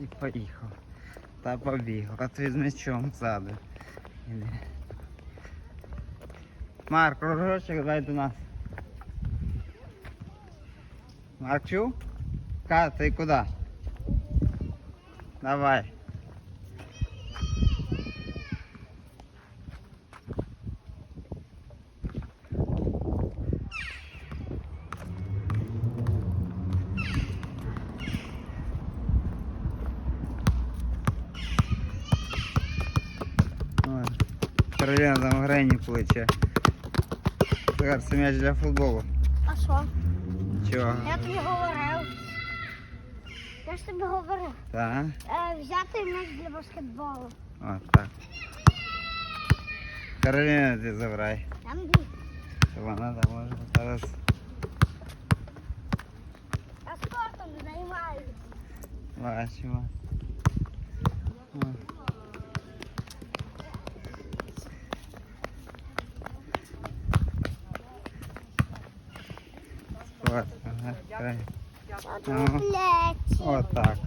І поїхав. Та побіг. От з м'ячом ззаду. Іде. Марк, кружочок, давай до нас. Марк, чув? Ка, ти куди? Давай. Кароліна там грені плече. Зараз це м'яч для футболу. А що? Чого? Я тобі говорив. Я ж тобі говорив. Так? Е, взяти м'яч для баскетболу. От так. Кароліна ти забирай. Там дві. Щоб вона там може зараз. Я спортом не займаюся. Бачимо. О. Так. Ну. Блять. Отак.